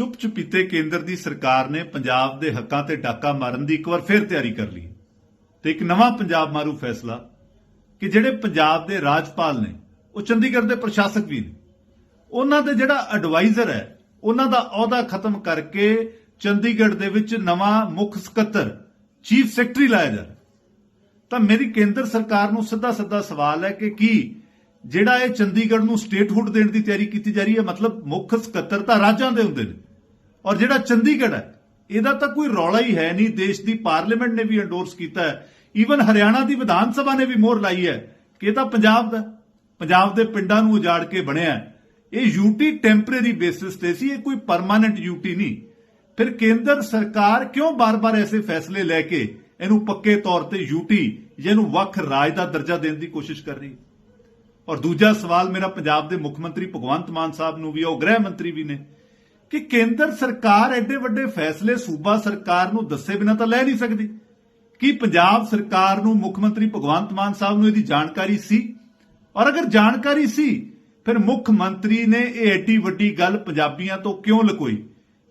ਚੁੱਪ ਚੁਪੀਤੇ ਕੇਂਦਰ ਦੀ ਸਰਕਾਰ ਨੇ ਪੰਜਾਬ ਦੇ ਹੱਕਾਂ ਤੇ ਡਾਕਾ ਮਾਰਨ ਦੀ ਇੱਕ ਵਾਰ ਫੇਰ ਤਿਆਰੀ ਕਰ ਲਈ ਤੇ ਇੱਕ ਨਵਾਂ ਪੰਜਾਬ ਮਾਰੂ ਫੈਸਲਾ ਕਿ ਜਿਹੜੇ ਪੰਜਾਬ ਦੇ ਰਾਜਪਾਲ ਨੇ, ਉਹ ਚੰਡੀਗੜ੍ਹ ਦੇ ਪ੍ਰਸ਼ਾਸਕ ਵੀ ਨੇ। ਉਹਨਾਂ ਦੇ ਜਿਹੜਾ ਐਡਵਾਈਜ਼ਰ ਹੈ, ਉਹਨਾਂ ਦਾ ਅਹੁਦਾ ਖਤਮ ਕਰਕੇ ਚੰਡੀਗੜ੍ਹ ਦੇ ਵਿੱਚ ਨਵਾਂ ਮੁੱਖ ਸਕੱਤਰ ਚੀਫ ਸੈਕਟਰੀ ਲਾਇਆ ਜਾ ਰਿਹਾ। ਤਾਂ ਮੇਰੀ ਕੇਂਦਰ ਸਰਕਾਰ ਨੂੰ ਸਿੱਧਾ ਸਿੱਧਾ ਸਵਾਲ ਹੈ ਕਿ ਕੀ ਜਿਹੜਾ ਇਹ ਚੰਡੀਗੜ੍ਹ ਨੂੰ ਸਟੇਟਹੁੱਡ ਦੇਣ ਦੀ ਤਿਆਰੀ ਕੀਤੀ ਜਾ ਰਹੀ ਹੈ, ਮਤਲਬ ਮੁੱਖ ਸਕੱਤਰ ਤਾਂ ਰਾਜਾਂ ਦੇ ਹੁੰਦੇ ਨੇ। ਔਰ ਜਿਹੜਾ ਚੰਡੀਗੜ੍ਹ ਹੈ, ਇਹਦਾ ਤਾਂ ਕੋਈ ਰੌਲਾ ਹੀ ਹੈ ਨਹੀਂ। ਦੇਸ਼ ਦੀ ਪਾਰਲੀਮੈਂਟ ਨੇ ਵੀ ਐਂਡੋਰਸ ਕੀਤਾ ਹੈ। ਈਵਨ ਹਰਿਆਣਾ ਦੀ ਵਿਧਾਨ ਸਭਾ ਨੇ ਵੀ ਮੋਹਰ ਲਾਈ ਹੈ ਕਿ ਇਹ ਤਾਂ ਪੰਜਾਬ ਦਾ ਪੰਜਾਬ ਦੇ ਪਿੰਡਾਂ ਨੂੰ ਉਜਾੜ ਕੇ ਬਣਿਆ ਇਹ ਯੂਟੀ ਟੈਂਪਰੇਰੀ ਬੇਸਿਸ ਤੇ ਸੀ, ਇਹ ਕੋਈ ਪਰਮਾਨੈਂਟ ਯੂਟੀ ਨਹੀਂ। ਫਿਰ ਕੇਂਦਰ ਸਰਕਾਰ ਕਿਉਂ ਬਾਰ-ਬਾਰ ਐਸੇ ਫੈਸਲੇ ਲੈ ਕੇ ਇਹਨੂੰ ਪੱਕੇ ਤੌਰ ਤੇ ਯੂਟੀ ਜਿਹਨੂੰ ਵੱਖ ਰਾਜ ਦਾ ਦਰਜਾ ਦੇਣ ਦੀ ਕੋਸ਼ਿਸ਼ ਕਰ ਰਹੀ ਔਰ ਦੂਜਾ ਸਵਾਲ ਮੇਰਾ ਪੰਜਾਬ ਦੇ ਮੁੱਖ ਮੰਤਰੀ ਭਗਵੰਤ ਮਾਨ ਸਾਹਿਬ ਨੂੰ ਵੀ, ਉਹ ਗ੍ਰਹਿ ਮੰਤਰੀ ਵੀ ਨੇ। ਕਿ ਕੇਂਦਰ ਸਰਕਾਰ ਐਡੇ ਵੱਡੇ ਫੈਸਲੇ ਸੂਬਾ ਸਰਕਾਰ ਨੂੰ ਦੱਸੇ ਬਿਨਾਂ ਤਾਂ ਲੈ ਨਹੀਂ ਸਕਦੀ? ਕੀ ਪੰਜਾਬ ਸਰਕਾਰ ਨੂੰ ਮੁੱਖ ਮੰਤਰੀ ਭਗਵੰਤ ਮਾਨ ਸਾਹਿਬ ਨੂੰ ਇਹਦੀ ਜਾਣਕਾਰੀ ਸੀ? ਔਰ ਅਗਰ ਜਾਣਕਾਰੀ ਸੀ, ਫਿਰ ਮੁੱਖ ਮੰਤਰੀ ਨੇ ਇਹ ਐਡੀ ਵੱਡੀ ਗੱਲ ਪੰਜਾਬੀਆਂ ਤੋਂ ਕਿਉਂ ਲੁਕੋਈ?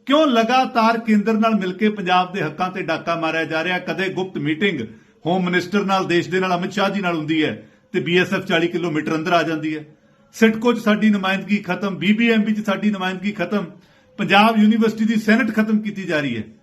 ਕਿਉਂ ਲਗਾਤਾਰ ਕੇਂਦਰ ਨਾਲ ਮਿਲ ਕੇ ਪੰਜਾਬ ਦੇ ਹੱਕਾਂ ਤੇ ਡਾਕਾ ਮਾਰਿਆ ਜਾ ਰਿਹਾ? ਕਦੇ ਗੁਪਤ ਮੀਟਿੰਗ ਹੋਮ ਮਿਨਿਸਟਰ ਨਾਲ, ਦੇਸ਼ ਦੇ ਨਾਲ, ਅਮਿਤ ਸ਼ਾਹ ਜੀ ਨਾਲ ਹੁੰਦੀ ਹੈ ਤੇ ਬੀਐਸਐਫ 40 ਕਿਲੋਮੀਟਰ ਅੰਦਰ ਆ ਜਾਂਦੀ ਹੈ। ਸਿਟਕੋ 'ਚ ਸਾਡੀ ਨੁਮਾਇੰਦਗੀ ਖਤਮ, ਬੀਬੀਐਮਬੀ 'ਚ ਸਾਡੀ ਨੁਮਾਇੰਦਗੀ ਖਤਮ। ਪੰਜਾਬ ਯੂਨੀਵਰਸਿਟੀ ਦੀ ਸੈਨੇਟ ਖਤਮ ਕੀਤੀ ਜਾ ਰਹੀ ਹੈ।